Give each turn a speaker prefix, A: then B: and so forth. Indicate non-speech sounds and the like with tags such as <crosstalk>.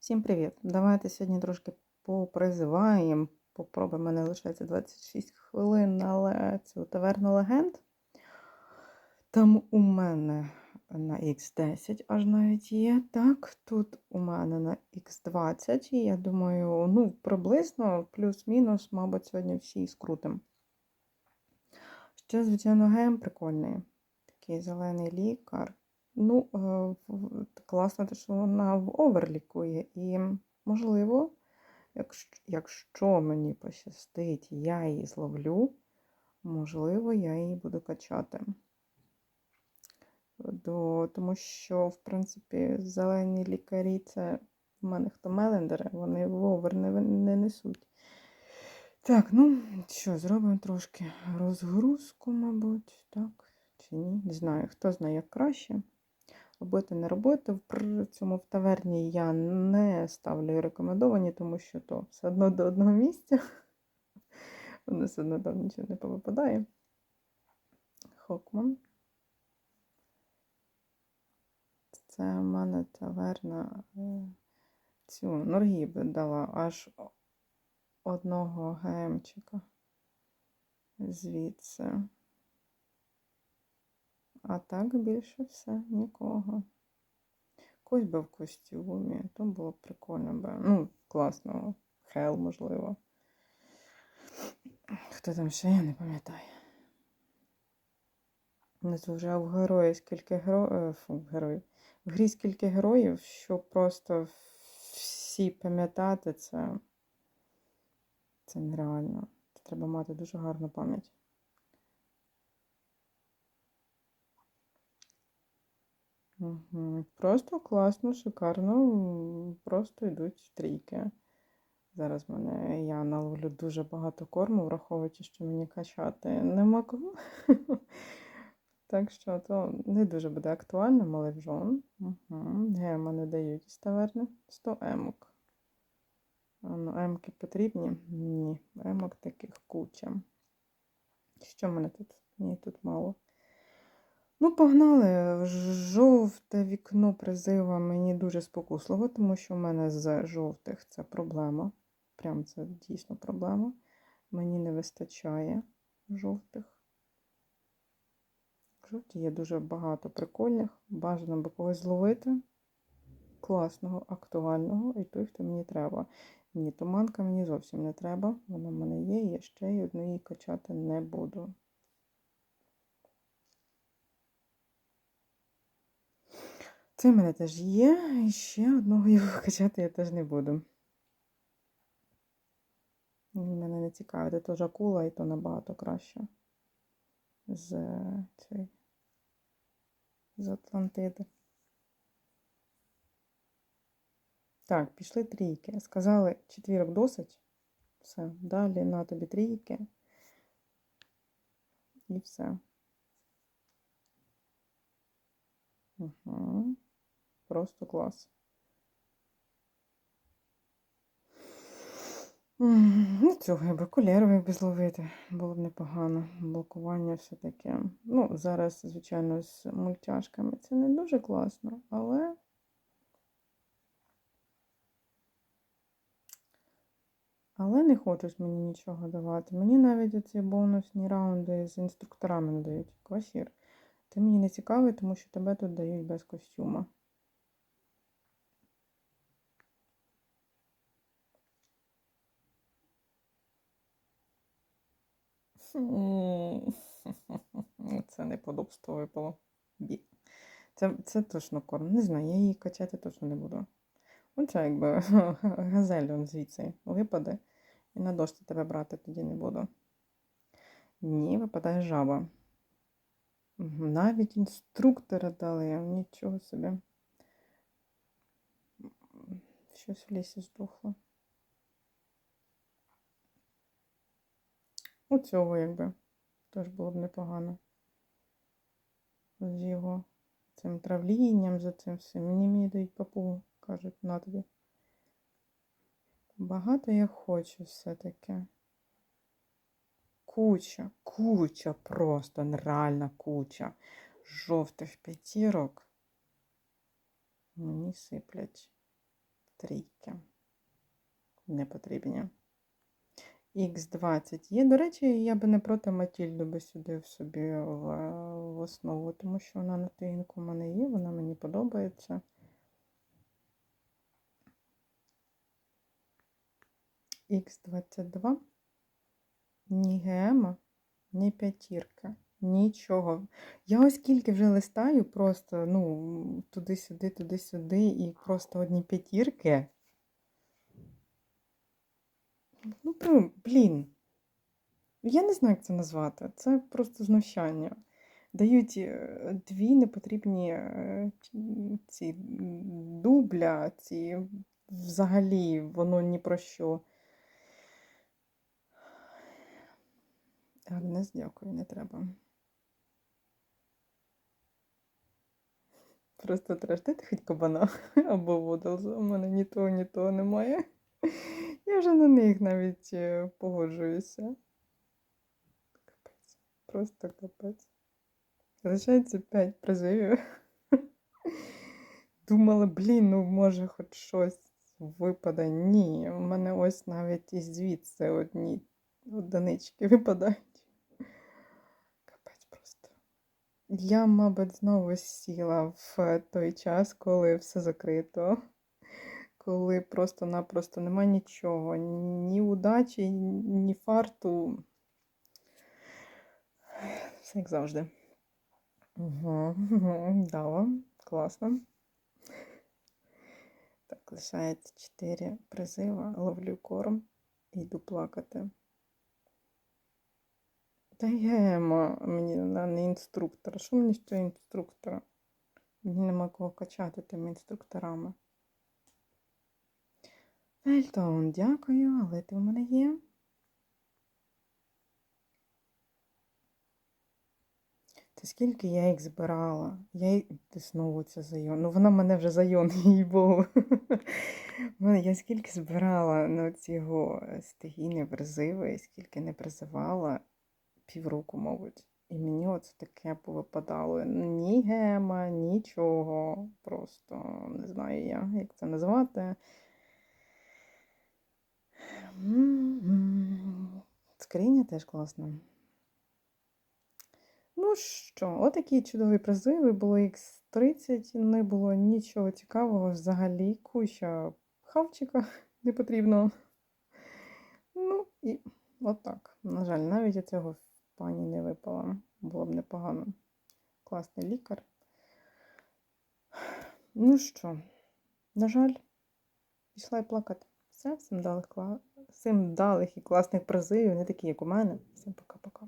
A: Всім привіт! Давайте сьогодні трошки попризиваємо. Попробуємо, мене лишається 26 хвилин, але цю таверну легенд. Там у мене на Х10 аж навіть є. Так, тут у мене на Х20. І я думаю, ну, приблизно плюс-мінус, мабуть, сьогодні всі скрутимо. Ще, звичайно, гем прикольний. Такий зелений лікар. Ну, е, класно, те, що вона в овер лікує. І, можливо, якщо, якщо мені пощастить, я її зловлю, можливо, я її буду качати. До, тому що, в принципі, зелені лікарі це в мене хто мелендери, вони в овер не, не несуть. Так, ну що, зробимо трошки розгрузку, мабуть, так? Чи ні? Не знаю, хто знає, як краще. Робити, не робити. В цьому в таверні я не ставлю рекомендовані, тому що то все одно до одного місця. <laughs> Воно все одно там нічого не повипадає. Хокман. Це в мене таверна. е, Цю Норгі би дала аж одного гемчика звідси. А так більше все нікого. Когось би в костюмі, то було б прикольно би. Ну, класно. Хел, можливо. Хто там ще, я не пам'ятаю. Нас вже в герої скільки. Фу, героїв. В грі скільки героїв, що просто всі пам'ятати це. Це нереально. Це треба мати дуже гарну пам'ять. Просто класно, шикарно. Просто йдуть трійки. Зараз мене я наловлю дуже багато корму, враховуючи, що мені качати нема кому. <laughs> Так що то не дуже буде актуально, малевжон. Угу. Гема не дають з таверни. 100 емок. Ну, емки потрібні? Ні, емок таких куча. Що в мене тут? Ні, тут мало. Ну, погнали. Жовте вікно призива мені дуже спокусливо, тому що в мене з жовтих це проблема. Прям це дійсно проблема. Мені не вистачає жовтих. Жовті є дуже багато прикольних. Бажано би когось зловити. Класного, актуального, і той, хто мені треба. Ні, туманка мені зовсім не треба. Вона в мене є, я ще й одну її качати не буду. Це в мене теж є, і ще одного його <laughs> качати я теж не буду. Він мене не цікавить, це теж акула, і то набагато краще. З цієї з Атлантиди. Так, пішли трійки. Сказали, четвірок досить. Все, далі на тобі трійки. І все. Угу. Просто клас. Ну, цього я би кольоровий би зловити, було б непогано. Блокування все таке. Ну, зараз, звичайно, з мультяшками це не дуже класно, але. Але не хочуть мені нічого давати. Мені навіть оці бонусні раунди з інструкторами не дають. Квасір. Ти мені не цікавий, тому що тебе тут дають без костюма. <laughs> Це неподобство випало. Бі. Це, це точно корм. Не знаю, я її качати точно не буду. Оце якби <laughs> газель он звідси випаде. І на дошці тебе брати тоді не буду. Ні, випадає жаба. Навіть інструктора дали, нічого собі. Щось в лісі здохло. У цього якби теж було б непогано. З його цим травлінням, за цим всім. Мені мені дають папугу, кажуть, на тобі. Багато я хочу все-таки. Куча, куча, просто нереальна куча жовтих п'ятірок. Мені сиплять. трійки. Не потрібні. Х20 є. До речі, я би не проти Матільду би сюди в собі в, в основу, тому що вона на тигінку в мене є, вона мені подобається. Х22. Ні гема, ні п'ятірка, нічого. Я ось скільки вже листаю, просто ну, туди-сюди, туди-сюди, і просто одні п'ятірки. Ну, блін. Я не знаю, як це назвати. Це просто знущання. Дають е, дві непотрібні е, ці дубля, ці взагалі воно ні про що. Агнес, дякую, не треба. Просто треш, дайте хоч кабана <laughs> або водолза. У мене ні того, ні того немає. Я вже на них навіть е, погоджуюся. Капець. Просто капець. Залишається 5 призивів. <laughs> Думала, блін, ну може хоч щось випаде. Ні, у мене ось навіть і звідси одні одинички випадають. Капець просто. Я, мабуть, знову сіла в той час, коли все закрито. Коли просто-напросто нема нічого, ні удачі, ні фарту. Все як завжди. Угу, угу, да, класно. Так, лишається 4 призива. Ловлю корм і йду плакати. Та гема мені не інструктора. Що мені цього інструктора? Мені нема кого качати тими інструкторами. Ельтон, дякую, але ти в мене є. Та скільки я їх збирала? Я ти знову це зайон. Ну вона мене вже зайон, <laughs> їй богу. Я скільки збирала на цього стихійні призиви, скільки не призивала, півроку, мабуть. І мені оце таке повипадало. Ні гема, нічого. Просто не знаю я, як це назвати. Скриня теж класна. Ну що, отакі чудові призиви. Було Х30, не було нічого цікавого взагалі. Куча хавчика <laughs> не потрібно. Ну і отак. На жаль, навіть я цього пані не випала. Було б непогано. Класний лікар. Ну що, на жаль, пішла і плакати. Все, всім далих, кла... всім вдалих і класних призивів, не такі, як у мене. Всім пока-пока.